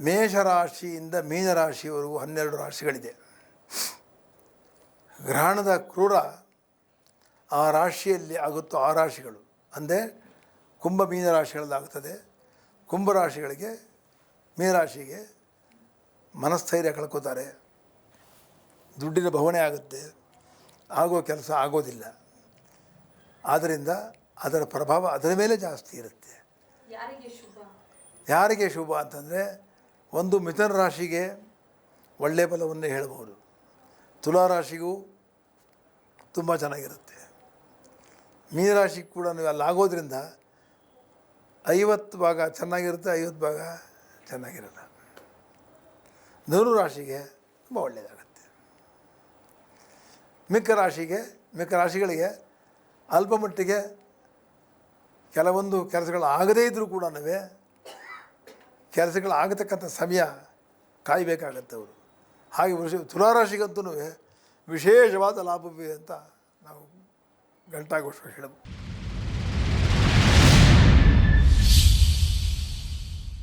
ಮೇಷರಾಶಿಯಿಂದ ಮೀನರಾಶಿಯವರೆಗೂ ಹನ್ನೆರಡು ರಾಶಿಗಳಿದೆ. ಗ್ರಹಣದ ಕ್ರೂರ ಆ ರಾಶಿಯಲ್ಲಿ ಆಗುತ್ತೋ ಆ ರಾಶಿಗಳು. ಅಂದರೆ ಕುಂಭ ಮೀನರಾಶಿಗಳಲ್ಲಾಗುತ್ತದೆ ಕುಂಭರಾಶಿಗಳಿಗೆ ಮೀನರಾಶಿಗೆ ಮನಸ್ಥೈರ್ಯ ಕಳ್ಕೋತಾರೆ. ದುಡ್ಡಿನ ಬವಣೆ ಆಗುತ್ತೆ. ಆಗೋ ಕೆಲಸ ಆಗೋದಿಲ್ಲ. ಆದ್ದರಿಂದ ಅದರ ಪ್ರಭಾವ ಅದರ ಮೇಲೆ ಜಾಸ್ತಿ ಇರುತ್ತೆ. ಯಾರಿಗೆ ಶುಭ ಅಂತಂದರೆ ಒಂದು ಮಿಥುನ ರಾಶಿಗೆ ಒಳ್ಳೆಯ ಫಲವನ್ನೇ ಹೇಳ್ಬೋದು. ತುಲಾ ರಾಶಿಗೂ ತುಂಬ ಚೆನ್ನಾಗಿರುತ್ತೆ. ಮೀನರಾಶಿ ಕೂಡ ನೀವು ಅಲ್ಲಿ ಆಗೋದ್ರಿಂದ ಐವತ್ತು ಭಾಗ ಚೆನ್ನಾಗಿರುತ್ತೆ, ಐವತ್ತು ಭಾಗ ಚೆನ್ನಾಗಿರಲ್ಲ. ಧನು ರಾಶಿಗೆ ತುಂಬ ಒಳ್ಳೆಯದಾಗುತ್ತೆ. ಮಿಕ್ಕ ರಾಶಿಗೆ, ಮಿಕ್ಕ ರಾಶಿಗಳಿಗೆ ಅಲ್ಪ ಮಟ್ಟಿಗೆ ಕೆಲವೊಂದು ಕೆಲಸಗಳು ಆಗದೇ ಇದ್ದರೂ ಕೂಡ ಕೆಲಸಗಳು ಆಗತಕ್ಕಂಥ ಸಮಯ ಕಾಯಬೇಕಾಗತ್ತೆ ಅವರು. ಹಾಗೆ ವೃಷ ತುಲಾರಾಶಿಗಂತೂ ವಿಶೇಷವಾದ ಲಾಭವಿದೆ ಅಂತ ನಾವು ಗಂಟಾಗೋಷ್ಟು ಹೇಳಬಹುದು.